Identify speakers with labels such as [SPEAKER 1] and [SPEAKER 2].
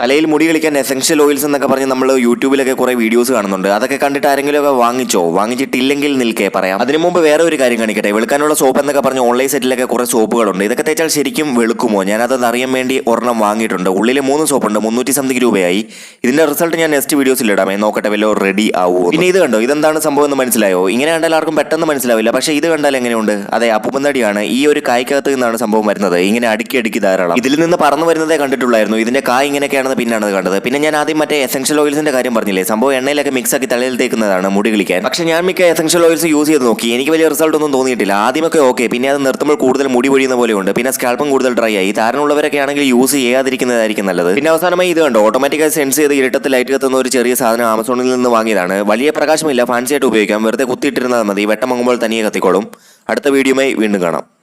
[SPEAKER 1] തലയിൽ മുടി കളിക്കാൻ എസെൻഷ്യൽ ഓയിൽസ് എന്നൊക്കെ പറഞ്ഞ് നമ്മൾ യൂട്യൂബിലൊക്കെ കുറെ വീഡിയോസ് കാണുന്നുണ്ട്. അതൊക്കെ കണ്ടിട്ട് ആരെങ്കിലും ഒക്കെ വാങ്ങിച്ചോ? വാങ്ങിച്ചിട്ടില്ലെങ്കിൽ നിൽക്കേ പറയാം. അതിനു മുമ്പ് വേറെ ഒരു കാര്യം കാണിക്കട്ടെ. വെളുക്കാനുള്ള സോപ്പ് എന്നൊക്കെ പറഞ്ഞ് ഓൺലൈൻ സെറ്റിലൊക്കെ കുറെ സോപ്പുകളുണ്ട് ഇതൊക്കെ തേച്ചാൽ ശരിക്കും വെളുക്കുമോ? ഞാനതൊന്ന് അറിയാൻ വേണ്ടി ഒരെണ്ണം വാങ്ങിയിട്ടുണ്ട്. ഉള്ളിൽ മൂന്ന് സോപ്പുണ്ട് മുന്നൂറ്റി സംതിങ് രൂപയായി. ഇതിന്റെ റിസൾട്ട് ഞാൻ നെക്സ്റ്റ് വീഡിയോസിൽ ഇടാമേ നോക്കട്ടെ വല്ലോ റെഡി ആവുമോ പിന്നെ ഇത് കണ്ടോ? ഇതെന്താണ് സംഭവം എന്ന് മനസ്സിലായോ? ഇങ്ങനെ കണ്ടാൽ ആർക്കും പെട്ടെന്ന് മനസ്സിലാവില്ല. പക്ഷേ ഇത് കണ്ടാൽ എങ്ങനെയുണ്ട്? അതെ അപ്പുപ്പന്തടിയാണ് ഈ ഒരു കായ്ക്കകത്ത് നിന്നാണ് സംഭവം വരുന്നത്. ഇങ്ങനെ അടുക്കി അടുക്കി ധാരാളം. ഇതിൽ നിന്ന് പറന്നു വരുന്നതേ കണ്ടിട്ടുള്ളായിരുന്നു. ഇതിന്റെ കായ് ഇങ്ങനെയൊക്കെയാണെന്ന് പിന്നാണ് കണ്ടത്. പിന്നെ ഞാൻ ആദ്യം മറ്റേ എസെൻഷ്യൽ ഓയിൽസിന്റെ കാര്യം പറഞ്ഞില്ലേ? സംഭവം എണ്ണയിലൊക്കെ മിക്സ് ആക്കി തലയിൽ തേക്കുന്നതാണ് മുടി കളിക്കാൻ. പക്ഷെ ഞാൻ മിക്ക എസെൻഷ്യൽ ഓയിൽസ് യൂസ് ചെയ്ത് നോക്കി. എനിക്ക് വലിയ റിസൾട്ട് ഒന്നും തോന്നിയിട്ടില്ല. ആദ്യമൊക്കെ ഓക്കെ പിന്നെ അത് നിർത്തുമ്പോൾ കൂടുതൽ മുടി പൊഴിയുന്ന പോലെയുണ്ട് പിന്നെ സ്കാൽപ്പും കൂടുതൽ ഡ്രൈ ആയി. താരനുള്ളവരൊക്കെ ആണെങ്കിൽ യൂസ് ചെയ്യാതിരിക്കുന്നതായിരിക്കും നല്ലത്. പിന്നെ അവസാനമായി ഇത് കണ്ടോ? ഓട്ടോമാറ്റിക്കായി സെൻസ് ചെയ്ത് ഇരട്ടത്തിൽ ലൈറ്റ് കത്തുന്ന ഒരു ചെറിയ സാധനം ആമസോണിൽ നിന്ന് വാങ്ങിയതാണ്. വലിയ പ്രകാശമില്ല. ഫാൻസി ആയിട്ട് ഉപയോഗിക്കാം. വെറുതെ കുത്തിയിട്ടിരുന്നാൽ മതി. വെട്ടമങ്ങുമ്പോൾ തനിയെ കത്തിക്കോളും. അടുത്ത വീഡിയോയുമായി വീണ്ടും കാണാം.